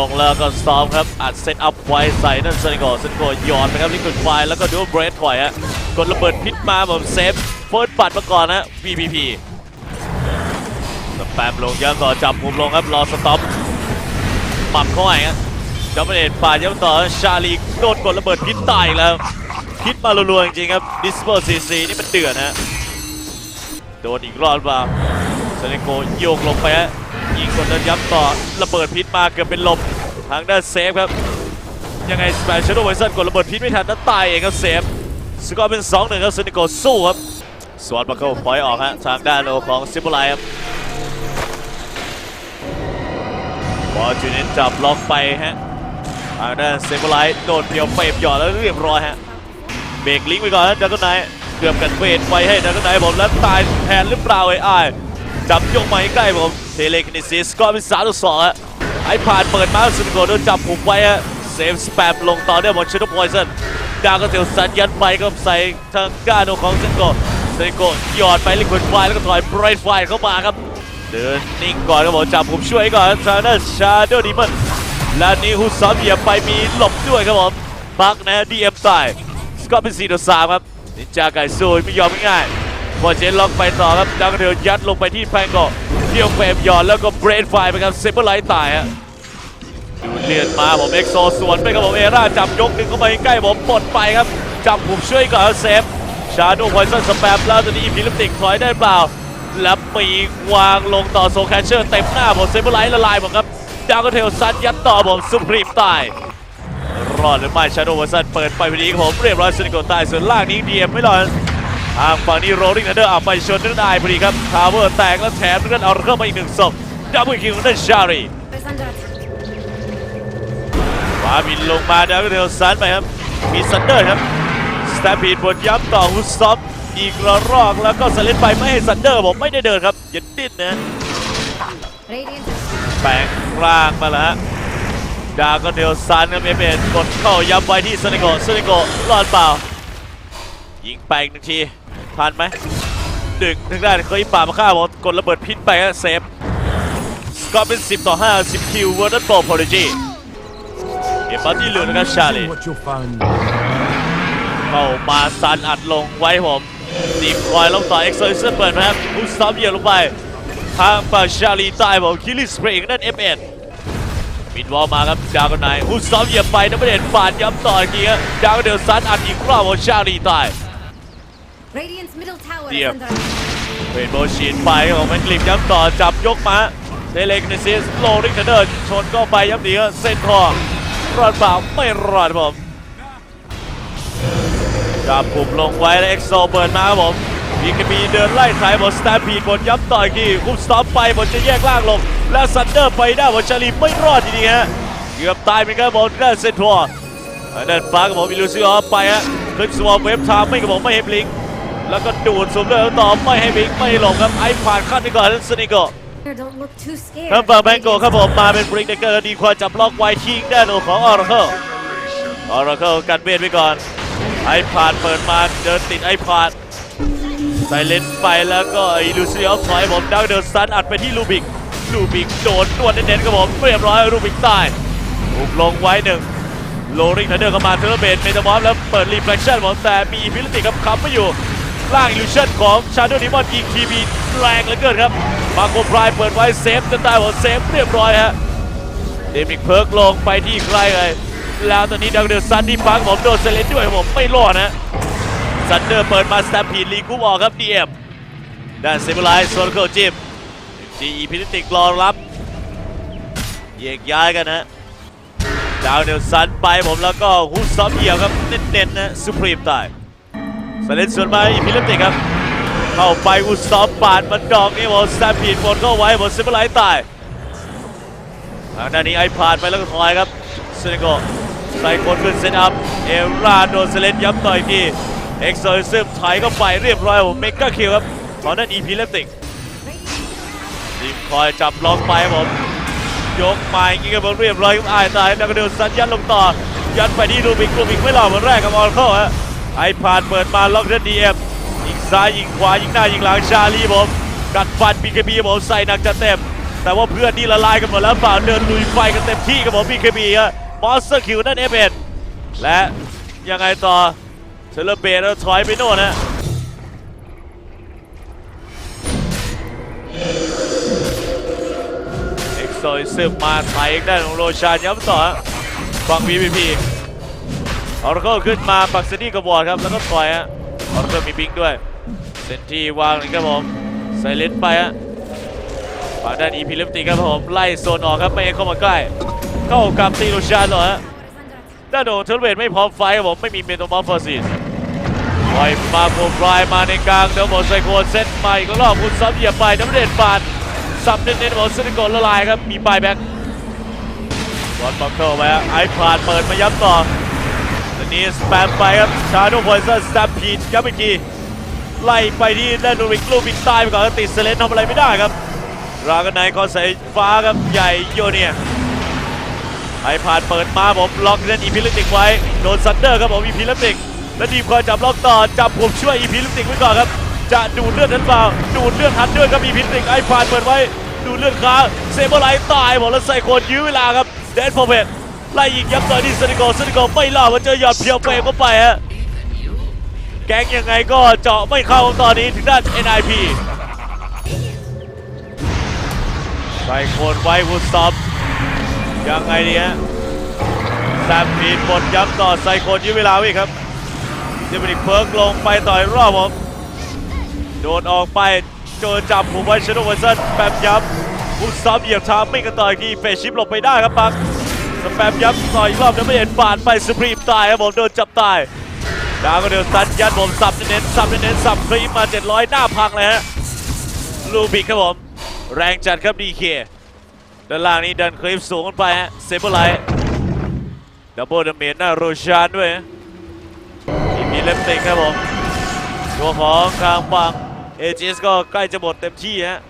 ลงแล้วก็ซ้อมครับ อัดเซตอัพไว้ใส่นั่นเซนโกเซนโกหยอดไปครับลิควิดไฟแล้วก็ดูเบรดถอยฮะกดระเบิดพิษมาผมเซฟเฟิร์สปัดมาก่อนนะ VPP สแปมลงย้ำต่อจับมุมลงครับรอสต็อปหมับเข้าไปครับจัมเบเดป่าดย้ำต่อชาลีโดนกดระเบิดพิษตายแล้วพิษมารัวๆจริงๆครับดิสเปอร์ซีซีนี่มันเดือดนะโดนอีกรอบมาเซเลโกโยกลงไปฮะ ยิงกดแล้วย้ำต่อระเบิดพิษมาเกือบเป็นลมทางด้านเซฟครับ ยังไงสเปเชียลไวเซนกดระเบิดพิษไม่ทันนั้นตายเองครับเซฟสกอร์เป็น2-1ครับเซเลโกสู้ครับสวอนมาเข้าพอยต์ออกฮะทางด้านโอของซิมเบลไลครับบอลจูเนนจับล็อกไปฮะทางด้านซิมเบลไลโดนเดียวเฟมหยอดแล้วเรียบร้อยฮะเบรกลิงก์ไปก่อนนะดักก็ไนเกือบกันเวทไปให้ดักก็ไนผมแล้วตายแทนหรือเปล่าไอ้ไอ้จับยกมาใกล้ผม เทเลคนิซิสก็เป็นสามต่อสองฮะไอ้ผ่านเปิดมาสุดโกโดนจับผมไว้ฮะเซฟสแปมลงต่อด้วยหมดชิดพอยซันดาวก็เสียวสัญยันไปก็ใส่ทางก้านของเซนโกเซนโกหยอดไปลิควิดไฟแล้วก็ถอยไบรท์ไฟเข้ามาครับ เดินนิ่งก่อนครับผมจับผมช่วยก่อนทางด้านชาโดดีมันและนี่ฮุสซอมเหยียบไปมีหลบด้วยครับผมปักนะดีเอ็มตายกอร์เป็น4ต่อ3ครับนินจาไก่ซูยไม่ยอมง่าย ๆพอเจนล็อกไปต่อครับดังเดียวยัดลงไปที่แพงโกเดี่ยวเฟรมหยอดแล้วก็เบรดไฟไปครับเซเบอร์ไลท์ตายฮะดูเลือดมาผมเอ็กโซสวนไปครับผมเอร่าจับยกหนึ่งเข้าไปใกล้ผมปลดไปครับจับผมช่วยก่อนเซฟชาโดว์ไวซันสแปมแล้วตอนนี้อีพีลิมติกถอยได้เปล่าแล้วปีวางลงต่อโซแคชเชอร์เต็มหน้าผมเซเบอร์ไลท์ละลายผมครับดาวก็เทลซันยัดต่อผมสุพรีมตายรอดหรือไม่ชาโดว์วสันเปิดไปพอดีครับผมเรียบร้อยสนิโกตายส่วนล่างนี้เดีเอ็มไม่รอด ทางฝั่งนี้โรลลิ่งนันเดอร์เอาไปชนนั่นได้พอดีครับทาวเวอร์แตกแล้วแถมนั่นเอาเข้ามาอีกหนึ่งศพดับเบิลคิวของนั่นชารี Is under attack. ขวาบินลงมาดาวเทลซันไปครับมีซันเดอร์ครับสแตมปีดบนย้ำต่อฮุสซอฟอีกระรอกแล้วก็สเลนไปไม่ให้ซันเดอร์ผมไม่ได้เดินครับอย่าดิ้นนะแปลงร่างมาแล้วดาก็เดลซันครับเอเมนกดเข้าย้ำไว้ที่ซนิโกซนิโกรอดเปล่ายิงไปอีกหนึ่งที ทันไหมดึงถึงได้เคยป่ามาฆ่าผมกดระเบิดพิษไปฮะเซฟสกอร์เป็น 10 ต่อ 5 10 คิวเวอร์นันโปรโพลิจีเอ็บัตที่เหลือนะครับชาลีเข้ามาซันอัดลงไว้ผมตีคอยลงต่อเอ็กซ์โซเซอร์เปิดนะครับพุสตอมเหยียบลงไปทางฝั่งชาลีใต้ผมคิลลิสเปรย์นั่น F1 มิดวอลมาครับดาวกันไนพุสตอมเหยียบไปนับเดนฝาดย้ำต่ออีกทีครับดาวก็เดือดซันอัดอีกรอบของชาลีใต้ Radiant's middle tower is Dear. under attack. เรนโบว์ชีนไปของแมนกลิมย้ำต่อจับยกมาเทเลกเนซิสโลริงเดอร์ชนก็ไปย้ำหนีครับเส้นทองรอดเปล่าไม่รอดผมจับปุ่มลงไว้แล้วเอ็กโซเปิดมาครับผมมีกบีเดินไล่ถ่ายบอลสแตมปีดบนย้ำต่ออีกทีคุมสต็อปไปบอลจะแยกล่างลง แล้วซันเดอร์ไปได้บอลชาลีไม่รอดจริงๆฮะเกือบตายเหมือนกันบอลด้านเซนทรัลอันนั้นฟ้ากับผมอิลูซิโอไปฮะคลิปสวอมเว็บไทม์ไม่กับผมไม่เห็นลิงก์ แล้วก็ดูดซุมเดอร์ต่อไม่ให้บิงไม่หลงครับไอ้ผ่านขั้นนี้ก่อนแล้วสนิโก Don't look too scared. ทางฝั่งแบงโกครับผมมาเป็นบริกเดเกอร์ดีควาจับล็อกไว้ทิ้งด้านของออร์เคิลออร์เคิลกันเวทไว้ก่อน ไอ้ผ่านเปิดมาเดินติดไอ้ผ่านใส่เลนส์ไปแล้วก็อิลูซิโอถอยผมดักเดินซันอัดไปที่ลูบิกลูบิกโดนนวดเน้นๆครับผมเรียบร้อยลูบิกตายถูกลงไว้หนึ่งโลริงทันเดอร์เข้ามาเทอร์เบนเมตามอฟแล้วเปิดรีเฟลคชั่นผมแต่มีอิฟิลิติกับค้ำไม่อยู่ ล่างอิลูชั่นของชาโดนิมอนยิงทีบีแรงเหลือเกินครับมาโกพรายเปิดไว้เซฟจนได้ผมเซฟเรียบร้อยฮะเดมิกเพิร์กลงไปที่ใครเลยแล้วตอนนี้ดังเดอร์ซันที่ฟังผมโดนเซเลนด้วยผมไม่รอดนะซันเดอร์เปิดมาสแตมพีดลีกุบออกครับดีเอ็มด้านเซมิไลท์โซลเคิลจิมจีอีพินิติกรอรับแยกย้ายกันนะดาวเดลซันไปผมแล้วก็ฮุสซอมเหยียบครับเน้นๆนะสุพรีมตาย สเลนส่วนมาอีพิลิปติกครับ เข้าไปอุสอมปาดมันดอกนี่บอลแตมปีดบอลเข้าไว้บอลซิมเบอร์ไลท์ตายทางด้านนี้ไอผ่านไปแล้วก็ถอยครับเซเนโกใส่คนขึ้นเซตอัพเอราโดนเซเลนย้ำต่อยทีเอ็กซ์โซซึมถอยเข้าไปเรียบร้อยผมเมกาคิวครับของนั่นอีพิลิปติกทีมคอยจับล็อกไปผมยกมาอย่างงี้ครับผมเรียบร้อยครับอตายแล้วก็เดินสัญญาณลงต่อยัดไปที่ลูบิกลูบิกไม่หล่อเหมือนแรกครับออลเข้าฮะ ไอผ่านเปิดมาล็อกเดนดีเอ็มยิงซ้ายยิงขวายิงหน้ายิงหลังชาลีผมกัดฟันบีกบีผมใส่หนักจะเต็ม แต่ว่าเพื่อนนี่ละลายกันหมดแล้วเปล่าเดินลุยไฟกันเต็มที่กับผม BKB ฮะมอสเตอร์คิวนั่นเอฟเอ็นและยังไงต่อเซเลเบตแล้วถอยไปโน่นฮะเอ็กโซยซึมมาไถอีกด้าของโรชานย้ำต่อฟัง PVP ออร์เคิลขึ้นมาปักเซนี่กับบอดครับแล้วก็ถอยฮะออร์เคิลมีบิงด้วยเซนที่วางเลยครับผมใส่เลนไปฮะฝั่งด้านอีพีลิมติครับผมไล่โซนออกครับไม่ให้เข้ามาใกล้ เข้ากับตีโรชานหรอฮะด้านโดเทอร์เวนไม่พร้อมไฟครับผมไม่มีเมโทมอร์ฟอร์ซิสปล่อยมาโปรไฟล์มาในกลางเดยวบอลไซโคนเซตใหม่ก็รอบคุณซับเหยียบไปน้ำเด็ดปานซับเน้นๆบอลซิลิโกนละลายครับมีปลายแบ็คบอลบังเคิลไปฮะไอพาดเปิดมาย้ำต่อ นี้สแปมไปครับชาโดพอยเซอร์สแตมพีดย้ำอีกทีไล่ไปที่ด้านโนริกลูกบิกตายไปก่อนติดเซเลนทำอะไรไม่ได้ครับรากันไนคอนใส่ฟ้าครับใหญ่โยเนียไอผ่านเปิดมาผมล็อกเล่นอีพิลิติกไว้โดนซันเดอร์ครับผมอีพิลิติกแล้วดีมคอยจับล็อกต่อจับผมช่วยอีพิลิติกไว้ก่อนครับจะดูดเลือดทันเปล่าดูดเลือดทันด้วยครับอีพิลิติกไอผ่านเปิดไว้ดูดเลือดค้าเซเบอร์ไลท์ตายผมแล้วใส่คนยื้อเวลาครับเดนโฟเบต ไล่ยิงยับต่อที่ซนิโกซนิโกไม่รอดมาเจอหยอดเพียวเฟรมเข้าไปฮะแก๊งยังไงก็เจาะไม่เข้าตอนนี้ถึงด้าน NIP ใส่โคนไว้วุดซอฟยังไงดีฮะแซมพีนบดย้ำต่อไซโคนยื้อเวลาไว้ครับเดมินิกเพิร์กลงไปต่อยรอบผมโดนออกไปเจอจับผมไว้ชโนวันสันแปมย้ำบุกซ้ำเหยียบชามไม่กันต่อยที่เฟชชิปหลบไปได้ครับปัก สแปมย้ำต่อยอีกรอบยังไม่เห็นปาดไปสปรีมตายครับผมโดนจับตายดาวก็เดินตันยัดผมสับเน้นๆสับเน้นๆสับครีมมา 700 หน้าพังเลยฮะลูบิกครับผม แรงจัดครับดีเคด้านล่างนี้ดันคลิปสูงขึ้นไปฮะเซเบอร์ไลท์ดับเบิลดาเมจหน้าโรชานด้วยทีมีเล็บติงครับผมตัวของกลางฝั่งเอจิสก็ใกล้จะหมดเต็มที่ฮะ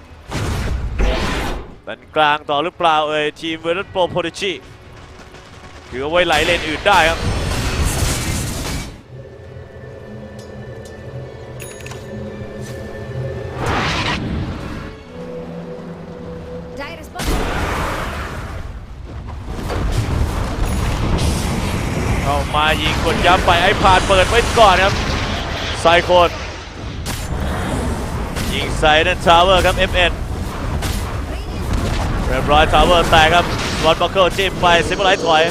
เป็นกลางต่อหรือเปล่าเอ่ยทีมเวอร์นโปรโพลิชี ถือเอาไว้ไหลเลนอื่นได้ครับเข้ามายิงกดย้ำไปไอ้ผ่านเปิดไว้ก่อนครับไซโคนยิงใส่นั่นทาวเวอร์ครับ FN เรียบร้อยทาวเวอร์แตกครับบอลบัคเกิลจิ้มไปซิมไลท์ถอย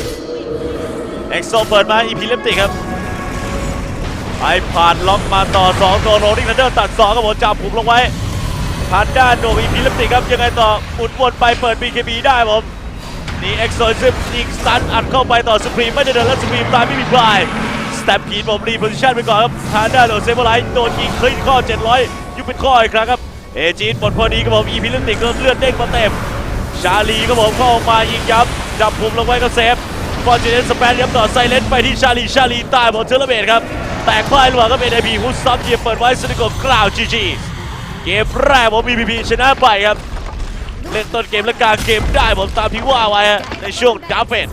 เอ็กโซเปิดมาอีพีเลมติกครับไอผ่านล็อกมาต่อ2ตัวโรดิ้งทันเดอร์ตัด2ครับผมจับผมลงไว้ผ่านด้านโดอีพีเลมติกครับยังไงต่อหมุนวนไปเปิด BKB ได้ผมนี่เอ็กโซซึมยิงสตันอัดเข้าไปต่อสปรีมไม่ได้เดินแล้วสปรีมตายไม่มีปลายสแตมพีนผมรีโพซิชันไปก่อนครับทางด้านโดเซเบอร์ไลท์โดนยิงคลินข้อ 700 ยุบเป็นข้ออีกครั้งครับเอจีนหมดพอดีครับผมอีพิลิติกก็เลือดเด้งมาเต็มชาลีก็ผมเข้ามายิงยับจับผมลงไว้ก็เซฟ ฟอร์จูเนสสเปนยับต่อไซเลนไปที่ชาลีชาลีตายหมดเทอร์เบตครับ แตกพ่ายระหว่างก็เป็นไอพีฮุสซับเยียเปิดไว้สนิโกกล่าวจีจีเกมแรกผมมีพีพีชนะไปครับ เล่นต้นเกมและกลางเกมได้ผมตามที่ว่าไว้ในช่วงดาวเฟน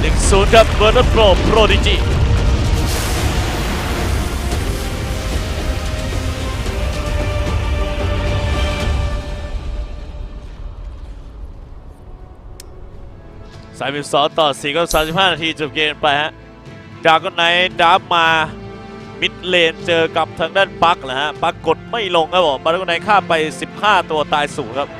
หนึ่งศูนย์ครับเบอร์นโปรโปรดิจี สามสิบสองต่อสี่ก็สามสิบห้านาทีจบเกมไปฮะดาวก็ไนดับมามิดเลนเจอกับทางด้านปักนะฮะปักกดไม่ลงครับผมปักก็ไนฆ่าไป 15 ตัวตายสูงครับ